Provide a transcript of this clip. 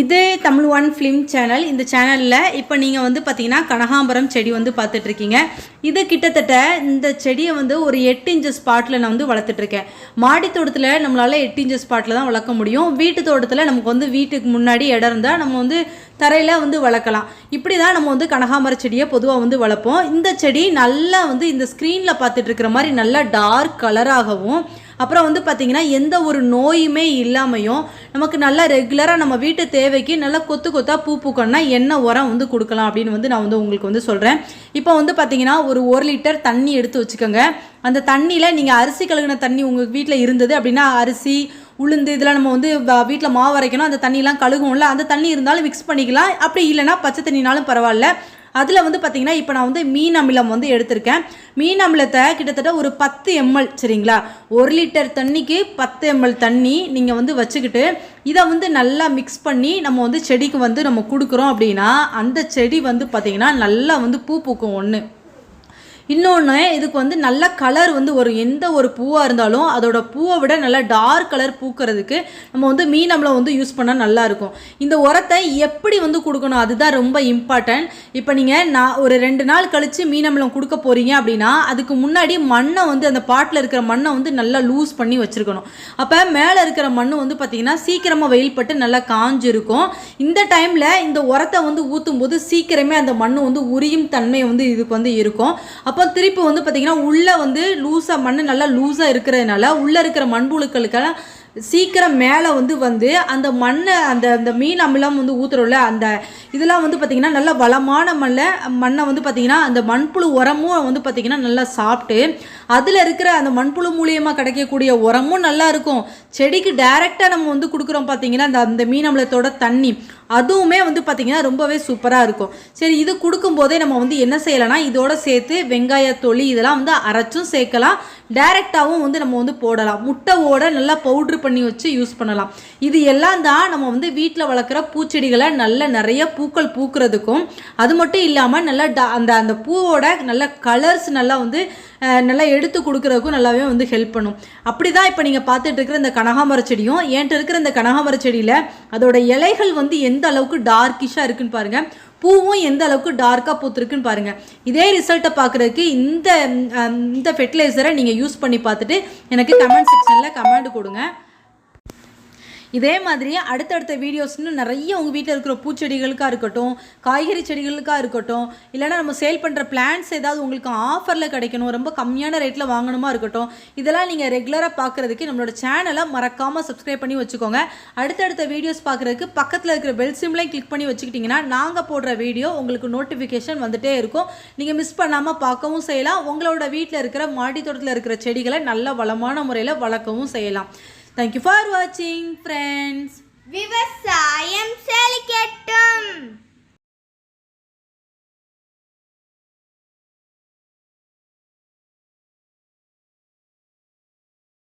இது Tamil one film channel இந்த சேனலில் இப்போ நீங்கள் வந்து பார்த்தீங்கன்னா கனகாம்பரம் செடி வந்து பார்த்துட்ருக்கீங்க இது கிட்டத்தட்ட இந்த செடியை வந்து ஒரு எட்டு இன்ச்சஸ் ஸ்பாட்டில் நான் வந்து வளர்த்துட்ருக்கேன். மாடி தோட்டத்தில் நம்மளால் எட்டு இன்ச்சஸ் ஸ்பாட்டில் தான் வளர்க்க முடியும். வீட்டு தோட்டத்தில் நமக்கு வந்து வீட்டுக்கு முன்னாடி இடம் இருந்தால் நம்ம வந்து தரையில் வந்து வளர்க்கலாம். இப்படி தான் நம்ம வந்து கனகாம்பர செடியை பொதுவாக வந்து வளர்ப்போம். இந்த செடி நல்லா வந்து இந்த ஸ்க்ரீனில் பார்த்துட்ருக்கிற மாதிரி நல்லா டார்க் கலராகவும் அப்புறம் வந்து பார்த்திங்கன்னா எந்த ஒரு நோயுமே இல்லாமையும் நமக்கு நல்லா ரெகுலராக நம்ம வீட்டு தேவைக்கு நல்லா கொத்து கொத்தாக பூ பூக்கணும்னா என்ன உரம் வந்து கொடுக்கலாம் அப்படின்னு வந்து நான் வந்து உங்களுக்கு வந்து சொல்கிறேன் இப்போ வந்து பார்த்திங்கன்னா ஒரு ஒரு லிட்டர் தண்ணி எடுத்து வச்சுக்கோங்க. அந்த தண்ணியில் நீங்கள் அரிசி கழுகுன தண்ணி உங்கள் வீட்டில் இருந்தது அப்படின்னா அரிசி உளுந்து இதெல்லாம் நம்ம வந்து வீட்டில் மாவு அரைக்கணும் அந்த தண்ணியெலாம் கழுகும்ல அந்த தண்ணி இருந்தாலும் மிக்ஸ் பண்ணிக்கலாம். அப்படி இல்லைன்னா பச்சை தண்ணினாலும் பரவாயில்ல. அதில் வந்து பார்த்தீங்கன்னா இப்போ நான் வந்து மீன் அமிலம் வந்து எடுத்திருக்கேன். மீன் அமிலத்தை கிட்டத்தட்ட ஒரு பத்து எம்எல் சரிங்களா? ஒரு லிட்டர் தண்ணிக்கு பத்து எம்எல் தண்ணி நீங்கள் வந்து வச்சுக்கிட்டு இதை வந்து நல்லா மிக்ஸ் பண்ணி நம்ம வந்து செடிக்கு வந்து நம்ம கொடுக்குறோம் அப்படின்னா அந்த செடி வந்து பார்த்திங்கன்னா நல்லா வந்து பூ பூக்கும் ஒன்று இன்னொன்று இதுக்கு வந்து நல்ல கலர் வந்து வரும் எந்த ஒரு பூவாக இருந்தாலும் அதோட பூவை விட நல்லா டார்க் கலர் பூக்கிறதுக்கு நம்ம வந்து மீன் அமிலம் வந்து யூஸ் பண்ணால் நல்லாயிருக்கும் இந்த உரத்தை எப்படி வந்து கொடுக்கணும் அதுதான் ரொம்ப இம்பார்ட்டன்ட் இப்போ நீங்கள் நான் ஒரு ரெண்டு நாள் கழித்து மீன் அமிலம் கொடுக்க போகிறீங்க அப்படின்னா அதுக்கு முன்னாடி மண்ணை வந்து அந்த பாட்டில் இருக்கிற மண்ணை வந்து நல்லா லூஸ் பண்ணி வச்சுருக்கணும். அப்போ மேலே இருக்கிற மண் வந்து பார்த்திங்கன்னா சீக்கிரமாக வெயில் பட்டு நல்லா காஞ்சிருக்கும். இந்த டைமில் இந்த உரத்தை வந்து ஊற்றும் போது சீக்கிரமே அந்த மண் வந்து உரியும் தன்மை வந்து இதுக்கு வந்து இருக்கும். அப்போ திருப்பி வந்து பார்த்திங்கன்னா உள்ளே வந்து லூஸாக மண் நல்லா லூஸாக இருக்கிறதுனால உள்ளே இருக்கிற மண்புழுக்களுக்கெல்லாம் சீக்கிரம் மேலே வந்து வந்து அந்த மண்ணை அந்த அந்த மீன் அமிலம் வந்து ஊற்றுறோம்ல அந்த இதெல்லாம் வந்து பார்த்திங்கன்னா நல்ல வளமான மண்ணில் மண்ணை வந்து பார்த்திங்கன்னா அந்த மண்புழு உரமும் வந்து பார்த்திங்கன்னா நல்லா சாப்பிட்டு அதில் இருக்கிற அந்த மண்புழு மூலியமாக கிடைக்கக்கூடிய உரமும் நல்லா இருக்கும். செடிக்கு டைரெக்டாக நம்ம வந்து கொடுக்குறோம் பார்த்தீங்கன்னா அந்த அந்த மீன் அமிலத்தோட தண்ணி அதுவுமே வந்து பார்த்திங்கன்னா ரொம்பவே சூப்பராக இருக்கும். சரி இது கொடுக்கும்போதே நம்ம வந்து என்ன செய்யலாம்னா இதோட சேர்த்து வெங்காயத்தொளி இதெல்லாம் வந்து அரைச்சும் சேர்க்கலாம். டைரெக்டாகவும் வந்து நம்ம வந்து போடலாம். முட்டைவோட நல்லா பவுட்ரு பண்ணி வச்சு யூஸ் பண்ணலாம். இது எல்லாம் தான் நம்ம வந்து வீட்டில் வளர்க்குற பூச்செடிகளை நல்ல நிறைய பூக்கள் பூக்கிறதுக்கும். அது மட்டும் இல்லாமல் நல்லா அந்த அந்த பூவோட நல்ல கலர்ஸ் நல்லா வந்து நல்லா எடுத்து கொடுக்குறதுக்கும் நல்லாவே வந்து ஹெல்ப் பண்ணும். அப்படி தான் இப்போ நீங்கள் பார்த்துட்டு இருக்கிற இந்த கனகாமர செடியும். என்கிட்ட இருக்கிற இந்த கனகாமர செடியில் அதோட இலைகள் வந்து எந்த அளவுக்கு டார்க்கிஷாக இருக்குன்னு பாருங்கள் பூவும் எந்த அளவுக்கு டார்க்காக பூத்துருக்குன்னு பாருங்கள் இதே ரிசல்ட்டை பார்க்குறதுக்கு இந்த இந்த ஃபெர்டிலைசரை நீங்கள் யூஸ் பண்ணி பார்த்துட்டு எனக்கு கமெண்ட் செக்ஷனில் கமெண்ட் கொடுங்க. இதே மாதிரி அடுத்தடுத்த வீடியோஸ்னு நிறைய உங்கள் வீட்டில் இருக்கிற பூச்செடிகளுக்காக இருக்கட்டும் காய்கறி செடிகளுக்காக இருக்கட்டும் இல்லைனா நம்ம சேல் பண்ணுற பிளான்ஸ் ஏதாவது உங்களுக்கு ஆஃபரில் கிடைக்கணும் ரொம்ப கம்மியான ரேட்டில் வாங்கணுமா இருக்கட்டும் இதெல்லாம் நீங்கள் ரெகுலராக பார்க்குறதுக்கு நம்மளோட சேனலை மறக்காமல் சப்ஸ்கிரைப் பண்ணி வச்சுக்கோங்க. அடுத்தடுத்த வீடியோஸ் பார்க்குறதுக்கு பக்கத்தில் இருக்கிற பெல் சிம்லையும் கிளிக் பண்ணி வச்சுக்கிட்டிங்கன்னா நாங்கள் போடுற வீடியோ உங்களுக்கு நோட்டிஃபிகேஷன் வந்துகிட்டே இருக்கும். நீங்கள் மிஸ் பண்ணாமல் பார்க்கவும் செய்யலாம். உங்களோட வீட்டில் இருக்கிற மாடி தோட்டத்தில் இருக்கிற செடிகளை நல்ல வளமான முறையில் வளர்க்கவும் செய்யலாம். Thank you for watching, friends. விவசாயம் செலிக்கெட்டும்